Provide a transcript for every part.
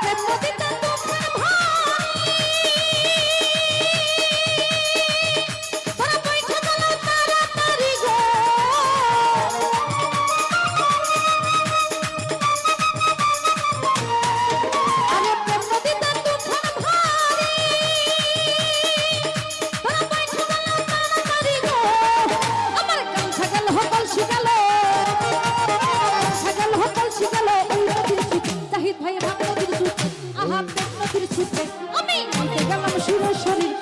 ब्रह्म দেখ নদীর ছুটে আমি মনতে গেলাম সুরেশ্বরীর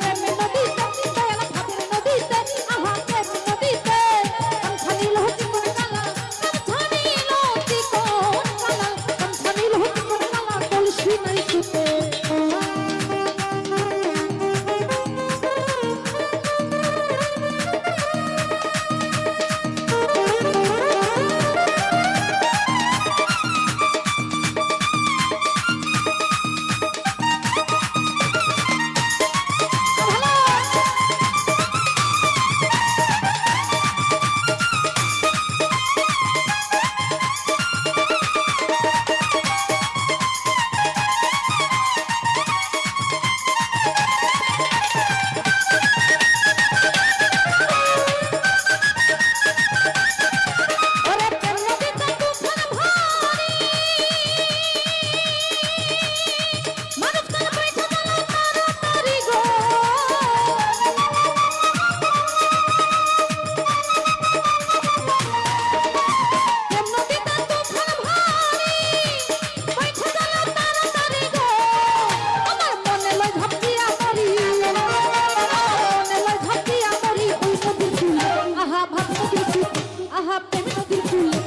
Thank you.